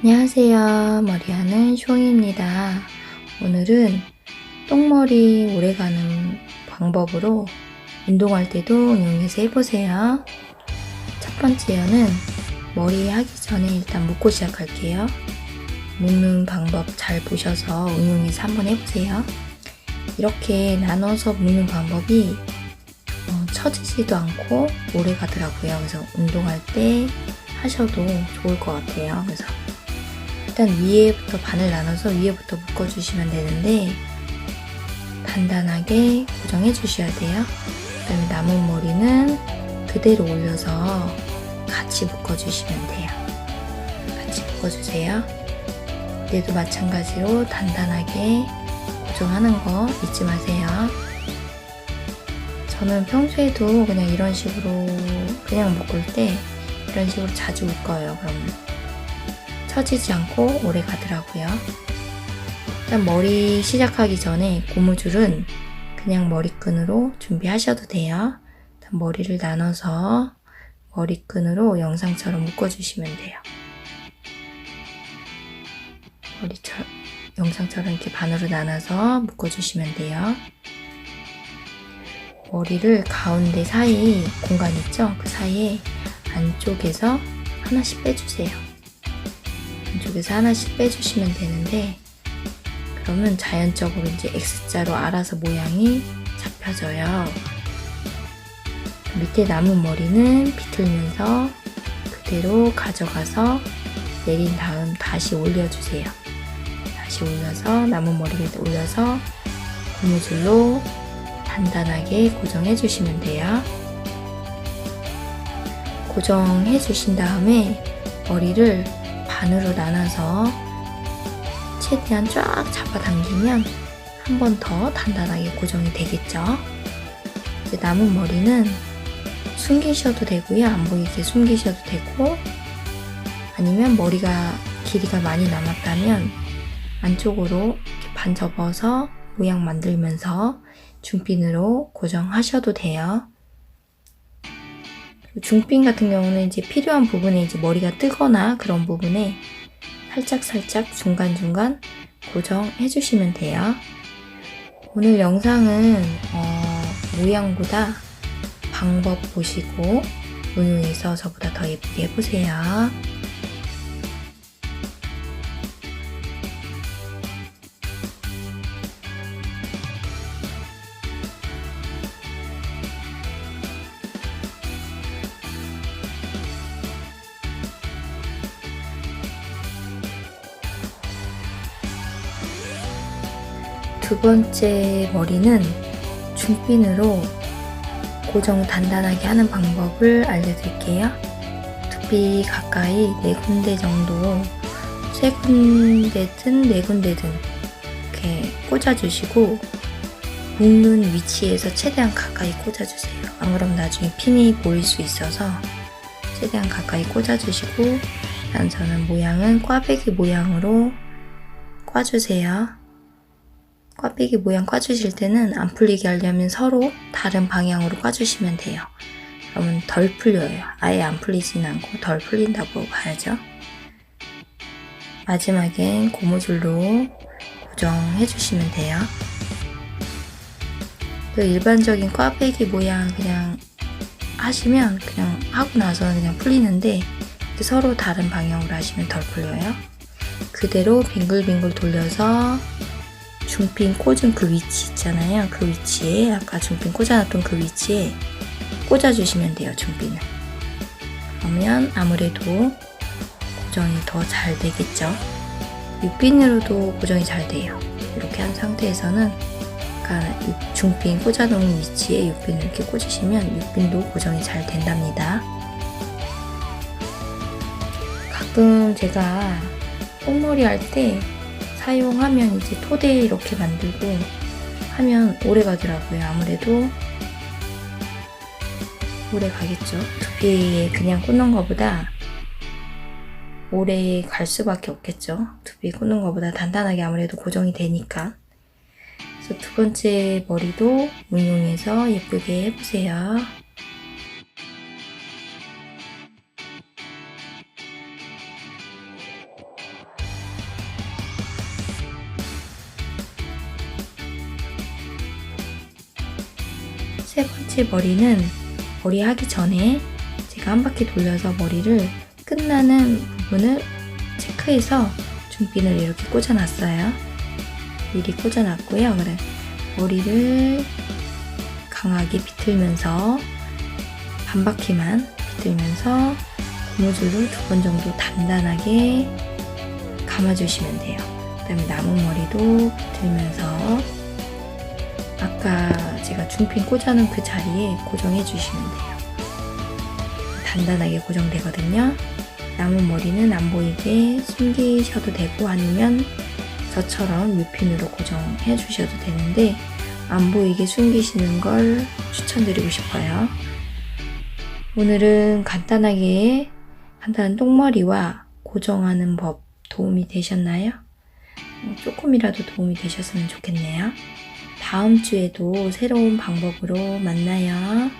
안녕하세요. 머리하는 숑입니다. 오늘은 똥머리 오래가는 방법으로 운동할 때도 응용해서 해보세요. 첫 번째로는 머리 하기 전에 일단 묶고 시작할게요. 묶는 방법 잘 보셔서 응용해서 한번 해보세요. 이렇게 나눠서 묶는 방법이 어, 처지지도 않고 오래 가더라고요. 그래서 운동할 때 하셔도 좋을 것 같아요. 그래서 일단 위에부터 반을 나눠서 위에부터 묶어주시면 되는데 단단하게 고정해 주셔야 돼요. 그 다음에 남은 머리는 그대로 올려서 같이 묶어주시면 돼요. 같이 묶어주세요. 얘도 마찬가지로 단단하게 고정하는 거 잊지 마세요. 저는 평소에도 그냥 이런 식으로 그냥 묶을 때 이런 식으로 자주 묶어요. 그럼 처지지 않고 오래 가더라고요. 일단 머리 시작하기 전에 고무줄은 그냥 머리끈으로 준비하셔도 돼요. 일단 머리를 나눠서 머리끈으로 영상처럼 묶어주시면 돼요. 머리처럼 영상처럼 이렇게 반으로 나눠서 묶어주시면 돼요. 머리를 가운데 사이 공간 있죠? 그 사이에 안쪽에서 하나씩 빼주세요. 안쪽에서 하나씩 빼주시면 되는데 그러면 자연적으로 이제 X자로 알아서 모양이 잡혀져요. 밑에 남은 머리는 비틀면서 그대로 가져가서 내린 다음 다시 올려주세요. 다시 올려서 남은 머리를 올려서 고무줄로 단단하게 고정해 주시면 돼요. 고정해 주신 다음에 머리를 반으로 나눠서 최대한 쫙 잡아당기면 한 번 더 단단하게 고정이 되겠죠. 이제 남은 머리는 숨기셔도 되고요. 안 보이게 숨기셔도 되고 아니면 머리가 길이가 많이 남았다면 안쪽으로 반 접어서 모양 만들면서 중핀으로 고정하셔도 돼요. 중핀 같은 경우는 이제 필요한 부분에 이제 머리가 뜨거나 그런 부분에 살짝 살짝 중간중간 고정해 주시면 돼요. 오늘 영상은 어, 모양보다 방법 보시고 응용해서 저보다 더 예쁘게 해보세요. 두 번째 머리는 중핀으로 고정 단단하게 하는 방법을 알려드릴게요. 두피 가까이 네 군데 정도, 세 군데든 네 군데든 이렇게 꽂아주시고 묶는 위치에서 최대한 가까이 꽂아주세요. 안 그러면 나중에 핀이 보일 수 있어서 최대한 가까이 꽂아주시고 난 저는 모양은 꽈배기 모양으로 꽈주세요. 꽈배기 모양 꽈주실 때는 안 풀리게 하려면 서로 다른 방향으로 꽈주시면 돼요. 그러면 덜 풀려요. 아예 안 풀리진 않고 덜 풀린다고 봐야죠. 마지막엔 고무줄로 고정해 주시면 돼요. 그 일반적인 꽈배기 모양 그냥 하시면 그냥 하고 나서는 그냥 풀리는데 서로 다른 방향으로 하시면 덜 풀려요. 그대로 빙글빙글 돌려서 중핀 꽂은 그 위치 있잖아요. 그 위치에 아까 중핀 꽂아놨던 그 위치에 꽂아주시면 돼요. 중핀을. 그러면 아무래도 고정이 더 잘 되겠죠. 6핀으로도 고정이 잘 돼요. 이렇게 한 상태에서는 아까 중핀 꽂아놓은 위치에 6핀을 이렇게 꽂으시면 6핀도 고정이 잘 된답니다. 가끔 제가 똥머리 할때 사용하면 이제 토대 이렇게 만들고 하면 오래 가더라고요. 아무래도 오래 가겠죠. 두피에 그냥 꽂는 것보다 오래 갈 수밖에 없겠죠. 두피 꽂는 것보다 단단하게 아무래도 고정이 되니까. 그래서 두 번째 머리도 응용해서 예쁘게 해보세요. 세 번째 머리는 머리 하기 전에 제가 한 바퀴 돌려서 머리를 끝나는 부분을 체크해서 중핀을 이렇게 꽂아놨어요. 미리 꽂아놨고요. 그래 머리를 강하게 비틀면서 반 바퀴만 비틀면서 고무줄을 두번 정도 단단하게 감아주시면 돼요. 그 다음에 남은 머리도 비틀면서 아까 제가 중핀 꽂아놓은 그 자리에 고정해 주시면 돼요. 단단하게 고정되거든요. 남은 머리는 안 보이게 숨기셔도 되고 아니면 저처럼 뮤핀으로 고정해 주셔도 되는데 안 보이게 숨기시는 걸 추천드리고 싶어요. 오늘은 간단하게 간단한 똥머리와 고정하는 법 도움이 되셨나요? 어, 조금이라도 도움이 되셨으면 좋겠네요. 다음 주에도 새로운 방법으로 만나요.